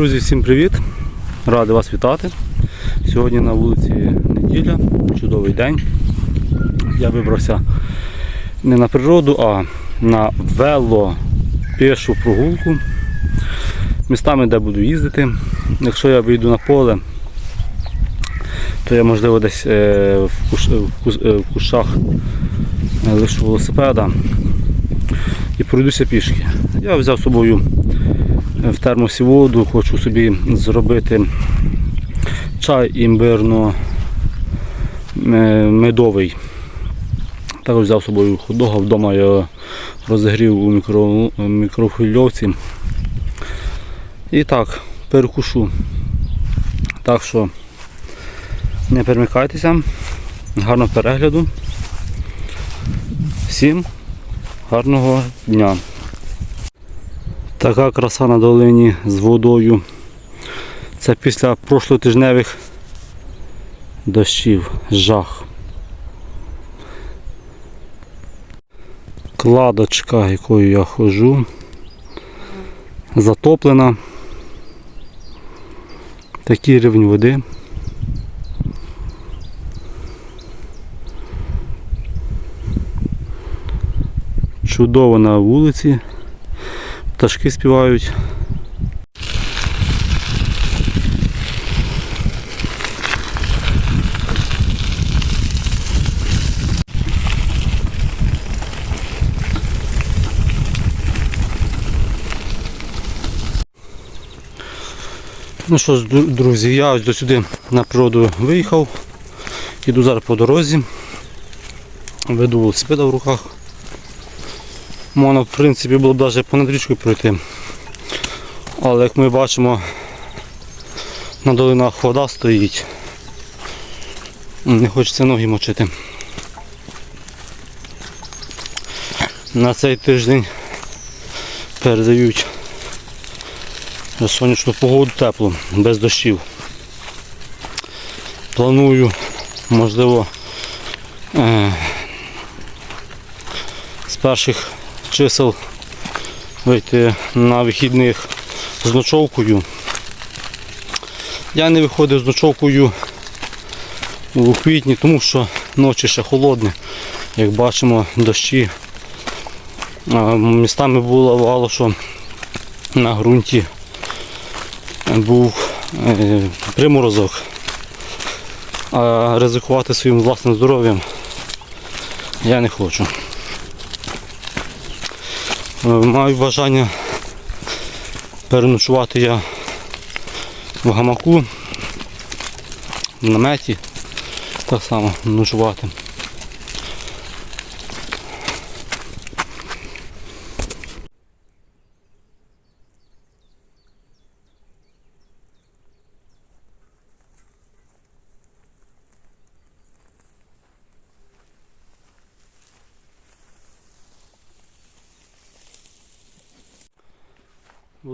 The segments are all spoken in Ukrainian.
Друзі, всім привіт! Радий вас вітати. Сьогодні на вулиці неділя, чудовий день. Я вибрався не на природу, а на велопішу прогулку. Містами, де буду їздити. Якщо я вийду на поле, то я можливо десь е, кус- е, в кущах е, лишу велосипеда і пройдуся пішки. Я взяв з собою в термосі воду, хочу собі зробити чай імбирно е, медовий. Також взяв з собою хот-дога, вдома я розігрів у мікро, мікрохвильовці. І так, перекушу. Так що не перемикайтеся, гарного перегляду. Всім гарного дня. Така краса на долині з водою. Це після прошлотижневих дощів. Жах. Кладочка, якою я ходжу. Затоплена. Такий рівень води. Чудово на вулиці. Пташки співають. Ну що ж, друзі, я ось до сюди на природу виїхав. Іду зараз по дорозі. Веду велосипеда в руках. Можна в принципі було б навіть понад річкою пройти. Але як ми бачимо, на долинах вода стоїть. Не хочеться ноги мочити. На цей тиждень передають сонячну погоду теплу, без дощів. Планую, можливо, е, з перших чисел вийти на вихідних з ночовкою. Я не виходив з ночовкою у квітні, тому що ночі ще холодні. Як бачимо, дощі. Містами було бувало, що на ґрунті був е, приморозок. А ризикувати своїм власним здоров'ям я не хочу. Е, Маю бажання переночувати я в гамаку, в наметі, так само ночувати.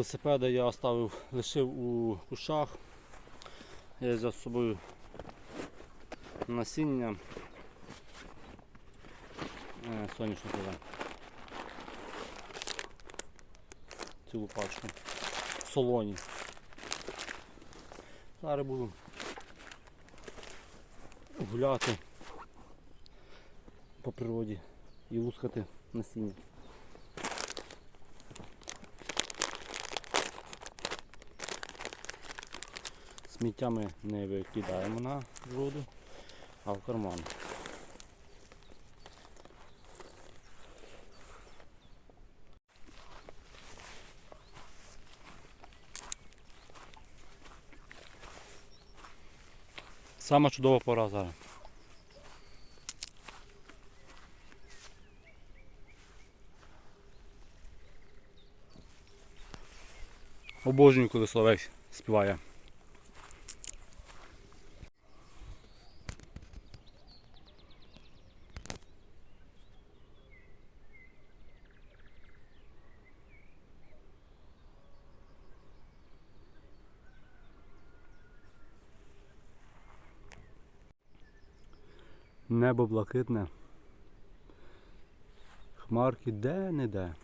Велосипеда я оставив, лишив у кущах. Я взяв з собою насіння е, соняшникове. Цілу пачку. Солоні. Зараз буду гуляти по природі і лускати насіння. Сміття ми не викидаємо на воду, а в карман. Сама чудова пора зараз. Обожнюю, коли Соловей співає. небо блакитне. Хмарки де не де.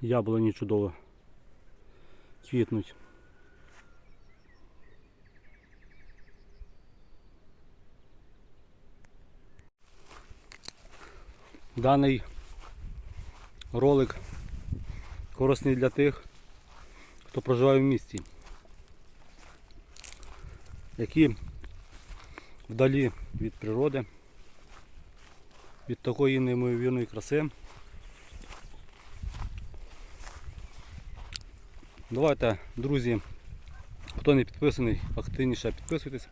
Яблуні чудово квітнуть. Даний ролик корисний для тих, хто проживає в місті, які вдалі від природи, від такої неймовірної краси. Давайте, друзі, хто не підписаний, активніше підписуйтесь.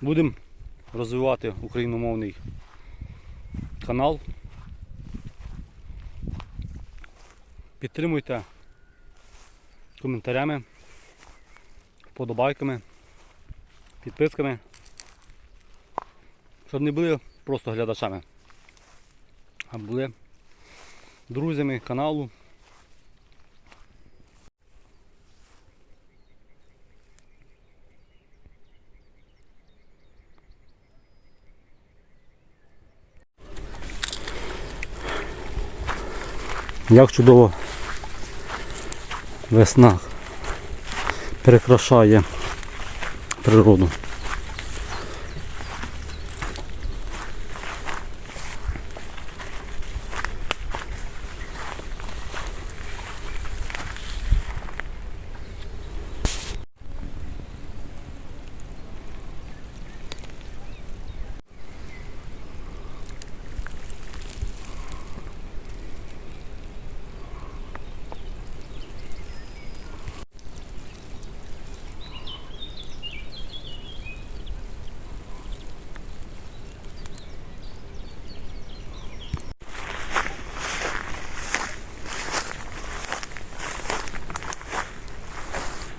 Будемо розвивати україномовний канал. Підтримуйте коментарями, вподобайками, підписками, щоб не були просто глядачами, а були друзями каналу. Як чудово весна перекрашає природу.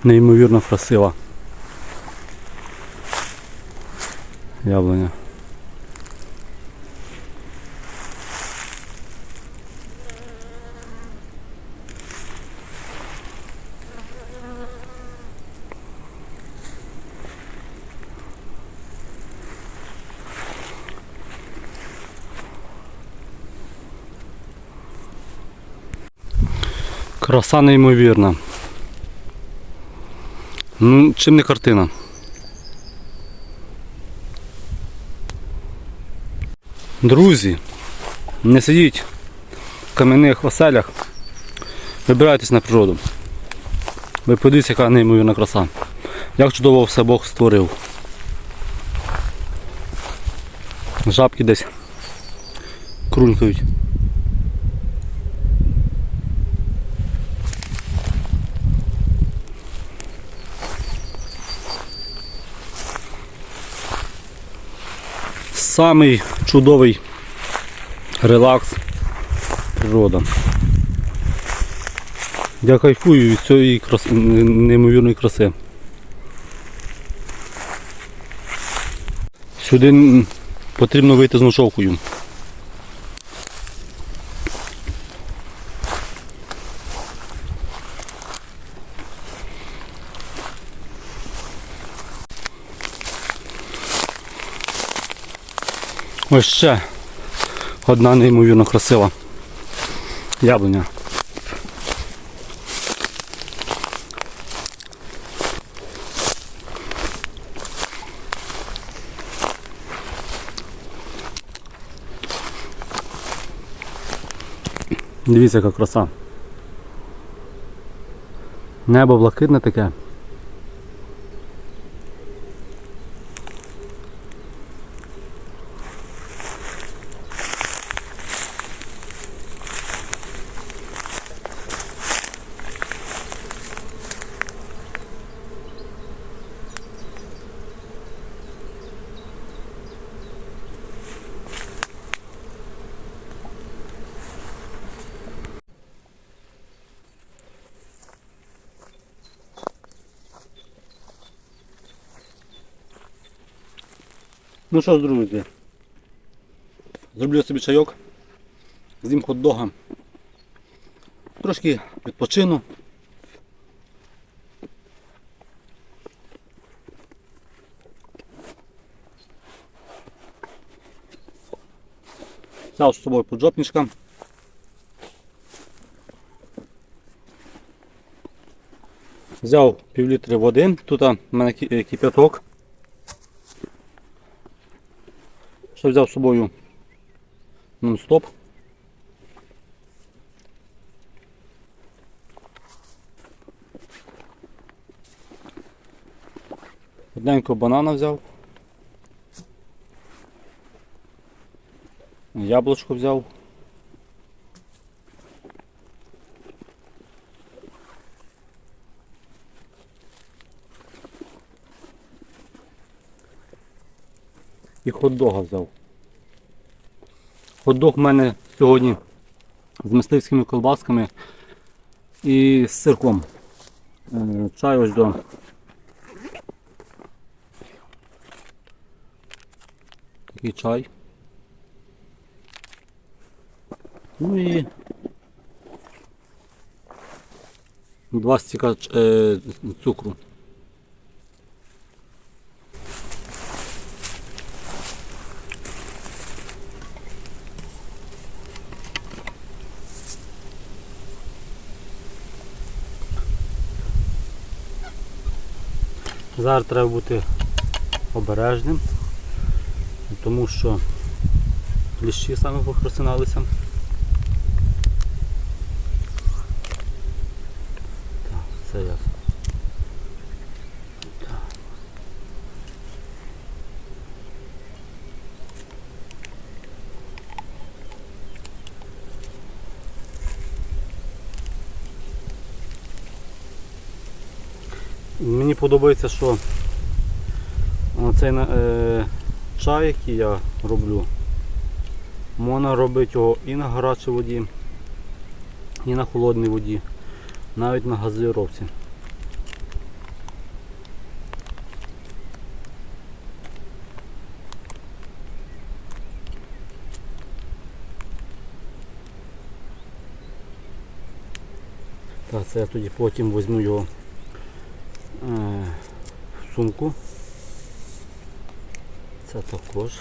Неймовірно красива. Яблуня. Краса неймовірна. Ну, чим не картина. Друзі, не сидіть в кам'яних оселях, вибирайтесь на природу. Ви подивіться, яка неймовірна краса. Як чудово все Бог створив. Жабки десь крунькають. Самий чудовий релакс природа. Я кайфую від цієї краси, неймовірної краси. Сюди потрібно вийти з ношовкою. Ось ще одна неймовірно красива яблуня. Дивіться, яка краса. Небо блакитне таке. Ну що ж, друзі, зроблю собі чайок, з'їм хот-дога, трошки відпочину. Взяв з собою поджопничка. Взяв пів літри води, тут у мене е, кипяток. Ще взяв з собою нон-стоп. Одненького банана взяв. Яблучко взяв. Хот-дога взяв. Хот-дог в мене сьогодні з мисливськими колбасками і з сирком. Е, Чай ось до. Такий чай. Ну і два стіка е, цукру. Зараз треба бути обережним, тому що кліщі саме попросиналися. Так, це ясно. Так. Мені подобається, що цей е, чай, який я роблю, можна робити його і на гарячій воді, і на холодній воді, навіть на газировці. Так, це я тоді потім візьму його сумку. Це також.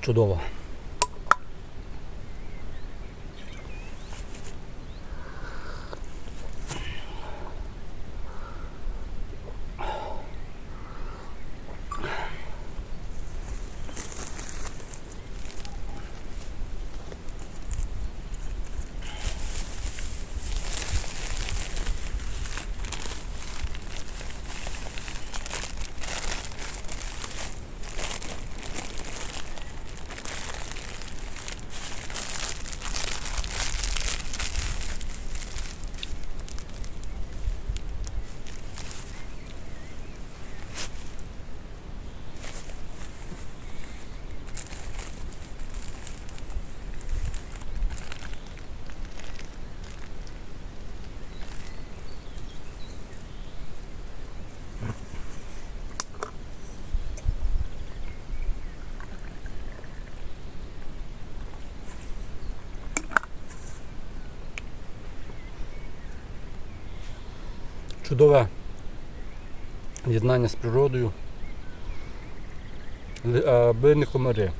Чудово. Чудове єднання з природою. Аби не комари.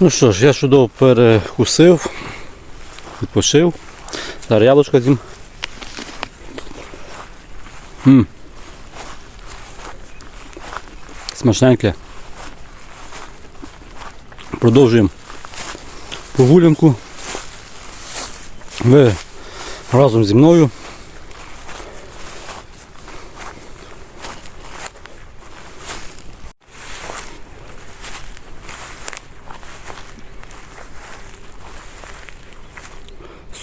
Ну що ж, я чудово перекусив, відпочив. Зараз яблучко з'їм. Смачненьке. Продовжуємо прогулянку. Ви разом зі мною.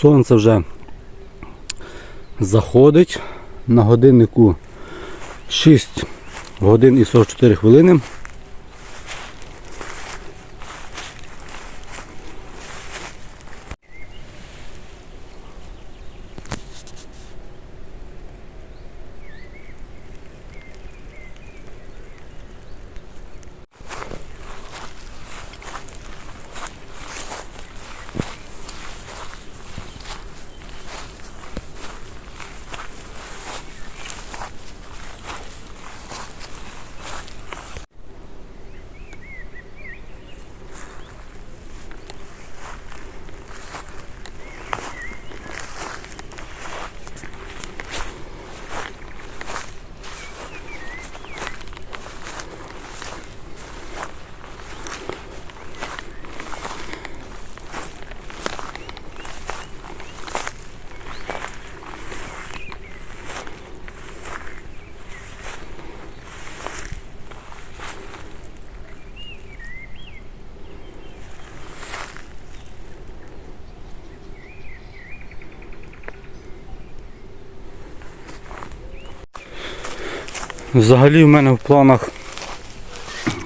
Сонце вже заходить. На годиннику 6 годин і 44 хвилини. Взагалі в мене в планах,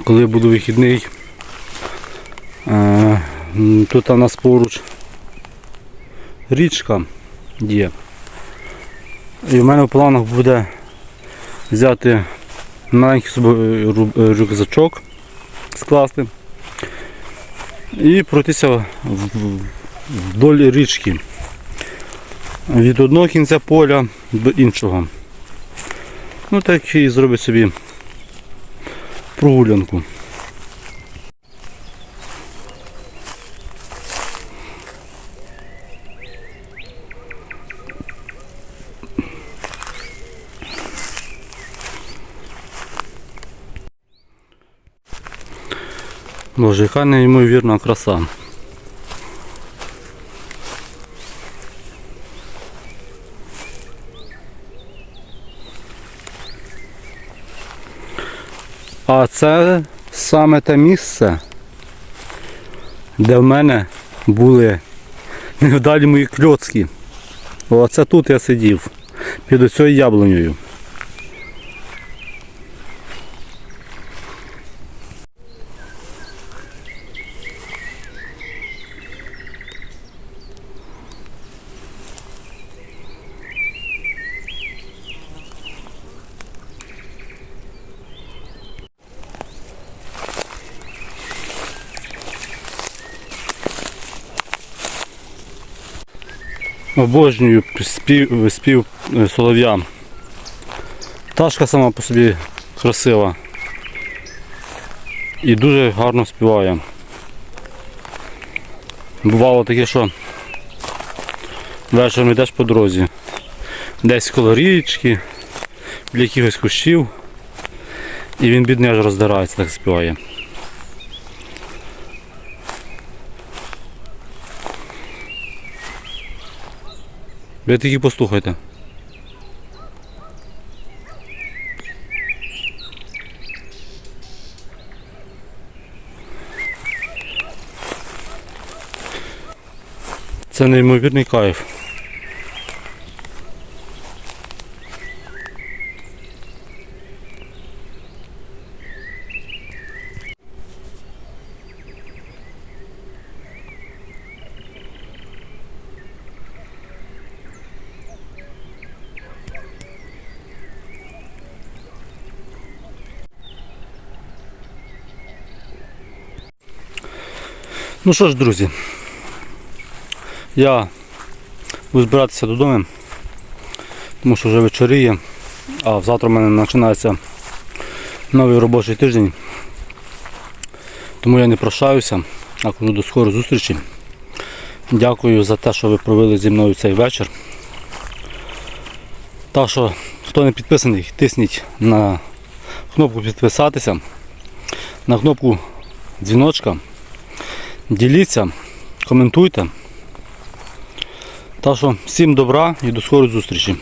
коли я буду вихідний, е, тут у нас поруч річка є. І в мене в планах буде взяти маленький собою рюкзачок, скласти і пройтися вдоль річки. Від одного кінця поля до іншого. Ну так і зробить собі прогулянку. Боже, яка неймовірна краса. А це саме те місце, де в мене були невдалі мої кльоцки. Оце тут я сидів, під оцею яблунею. Обожнюю спів, спів е, солов'я. Пташка сама по собі красива. І дуже гарно співає. Бувало таке, що вечором йдеш по дорозі. Десь коло річки, біля якихось кущів. І він бідний аж роздирається, так співає. Ви тільки послухайте. Це неймовірний кайф. Ну що ж, друзі, я буду збиратися додому, тому що вже вечоріє, а завтра в мене починається новий робочий тиждень, тому я не прощаюся, а кажу до скорої зустрічі. Дякую за те, що ви провели зі мною цей вечір. Так що, хто не підписаний, тисніть на кнопку підписатися, на кнопку дзвіночка. Діліться, коментуйте. Та що всім добра і до скорої зустрічі.